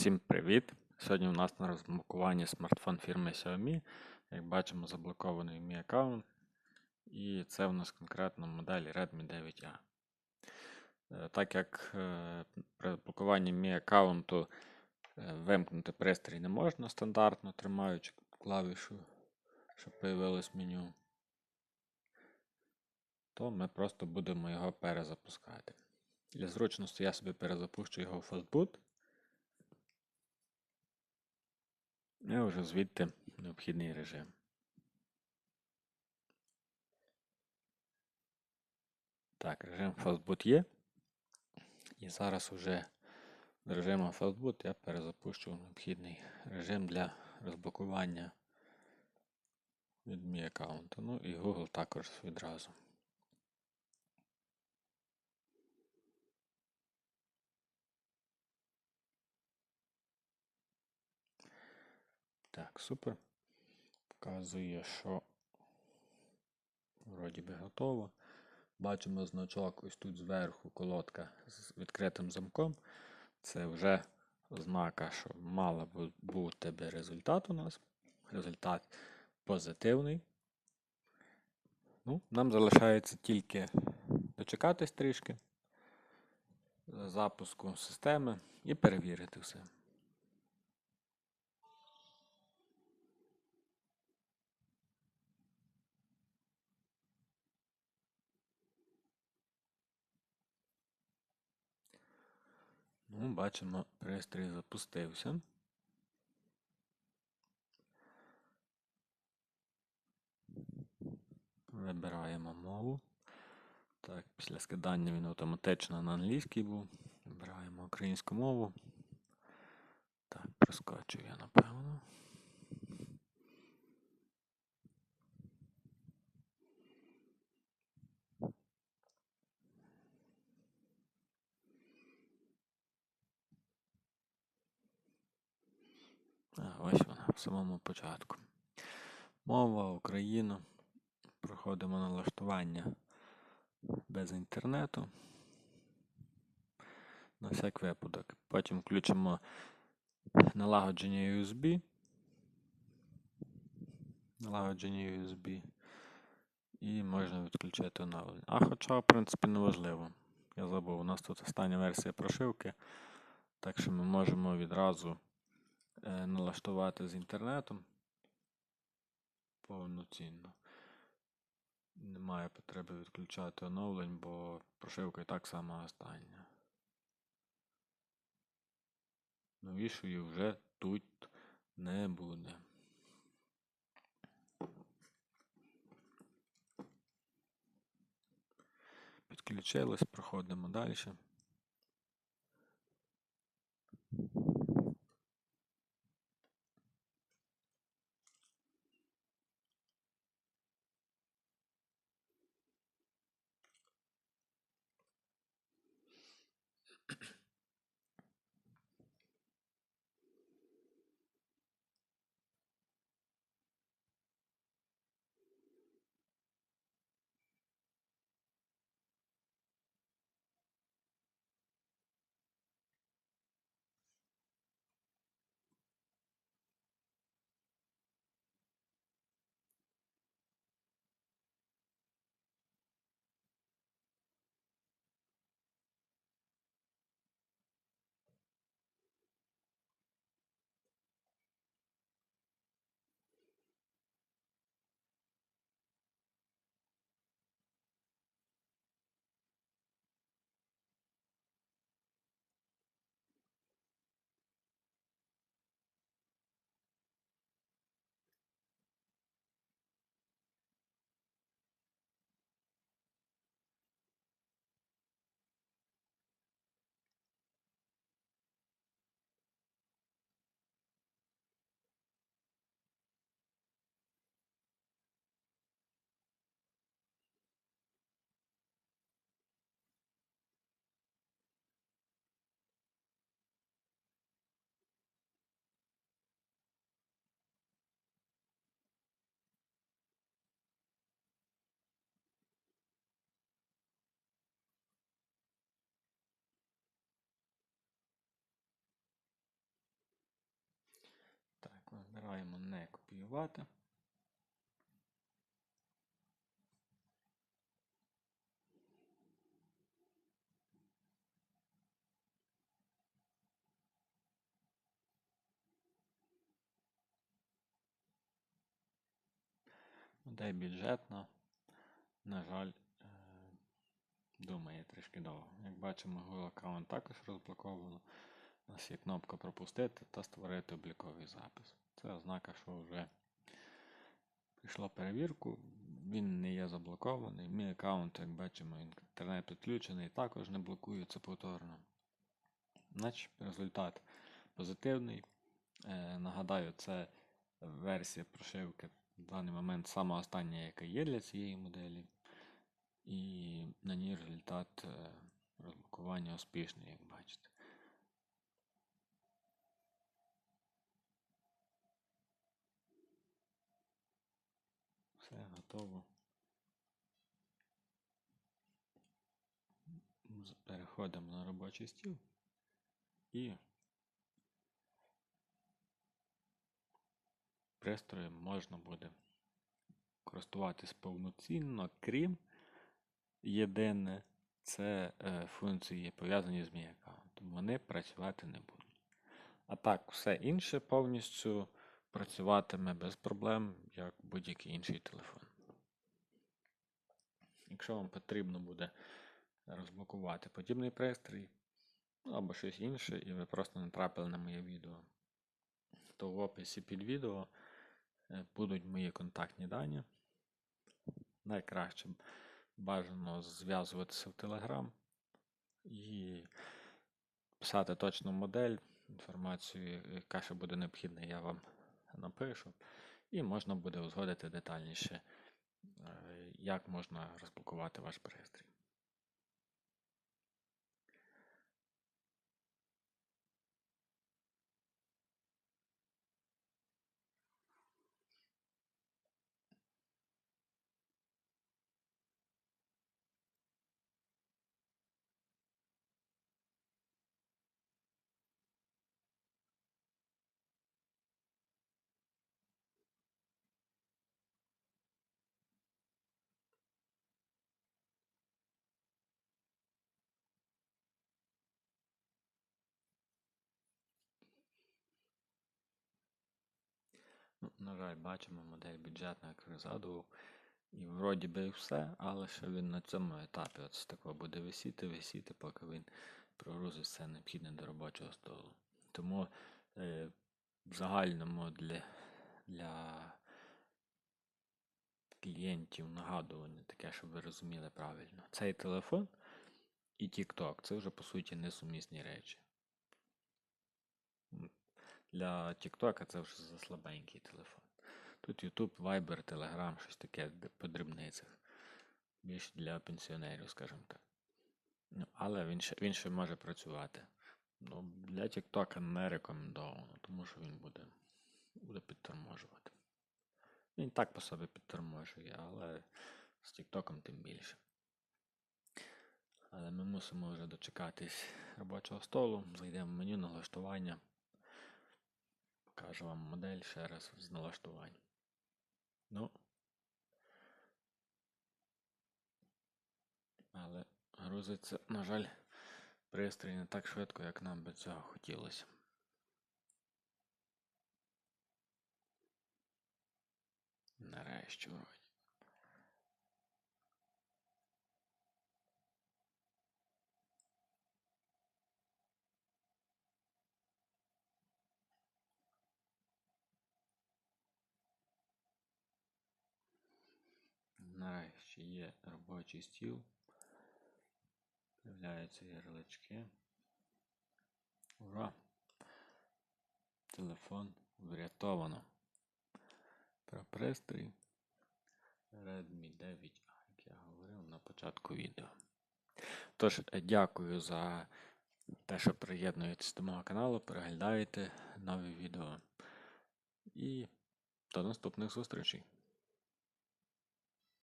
Всім привіт! Сьогодні у нас на розблокуванні смартфон фірми Xiaomi. Як бачимо, заблокований мій аккаунт. І це у нас конкретно модель Redmi 9A. Е, Так як е, при блокуванні мій аккаунту е, вимкнути пристрій не можна стандартно, тримаючи клавішу, щоб появилось меню, то ми просто будемо його перезапускати. Для зручності я собі перезапущу його в Fastboot. І вже звідти необхідний режим. Так, режим Fastboot є. І зараз уже з режимом Fastboot я перезапущу необхідний режим для розблокування від мій аккаунту. Ну і Google також відразу. Так, супер. Показує, що вроді би готово. Бачимо значок ось тут зверху колодка з відкритим замком. Це вже ознака, що мала бу- бути би результат у нас. Результат позитивний. Ну, нам залишається тільки дочекатись трішки запуску системи і перевірити все. Ну, бачимо, пристрій запустився. Вибираємо мову. Так, після скидання він автоматично на англійський був. Вибираємо українську мову. Так, проскочу я, напевно. А, ось вона в самому початку. Мова Україна. Проходимо налаштування без інтернету. На всяк випадок. Потім включимо налагодження USB. Налагодження USB. І можна відключити оновлення. А хоча, в принципі, не важливо. Я забув, у нас тут остання версія прошивки. Так що ми можемо відразу налаштувати з інтернетом повноцінно. Немає потреби відключати оновлень, бо прошивка і так сама остання. Новішої вже тут не буде. Підключились, проходимо далі. Обираємо не копіювати. Модель бюджетна. На жаль, е, думає трішки довго. Як бачимо, Google аккаунт також розблоковано. У нас є кнопка пропустити та створити обліковий запис. Це ознака, що вже прийшла перевірку, він не є заблокований. Мій аккаунт, як бачимо, інтернет підключений, також не блокується повторно. Значить, результат позитивний. Е, нагадаю, це версія прошивки в даний момент сама остання, яка є для цієї моделі. І на ній результат е, розблокування успішний, як бачите. Все готово. Переходимо на робочий стіл і пристроєм можна буде користуватись повноцінно, крім єдине, це е, функції пов'язані з мій аккаунтом. Вони працювати не будуть. А так, все інше повністю працюватиме без проблем, як будь-який інший телефон. Якщо вам потрібно буде розблокувати подібний пристрій, ну, або щось інше, і ви просто натрапили на моє відео, то в описі під відео е, будуть мої контактні дані. Найкраще бажано зв'язуватися в Telegram і писати точну модель, інформацію, яка ще буде необхідна, я вам напишу. І можна буде узгодити детальніше, як можна розблокувати ваш пристрій. Ну, на жаль, бачимо модель бюджетна, як згадував. І вроді би і все, але ще він на цьому етапі от такого буде висіти, висіти, поки він прогрузить все необхідне до робочого столу. Тому е, в загальному для, для клієнтів нагадування таке, щоб ви розуміли правильно. Цей телефон і TikTok це вже по суті несумісні речі. Для TikTok це вже за слабенький телефон. Тут YouTube, Viber, Telegram, щось таке по дрібницях. Більше для пенсіонерів, скажімо так. Ну, але він ще, він ще може працювати. Ну, для TikTok не рекомендовано, тому що він буде, буде підторможувати. Він так по собі підторможує, але з TikTok тим більше. Але ми мусимо вже дочекатись робочого столу. Зайдемо в меню налаштування. Покажу вам модель ще раз з налаштувань. Ну. Але грузиться, на жаль, пристрій не так швидко, як нам би цього хотілося. Нарешті вроді. Нарешті є робочий стіл. З'являються ярлички. Ура! Телефон врятовано. Про пристрій Redmi 9A, як я говорив на початку відео. Тож, е, дякую за те, що приєднуєтесь до мого каналу, переглядаєте нові відео. І до наступних зустрічей!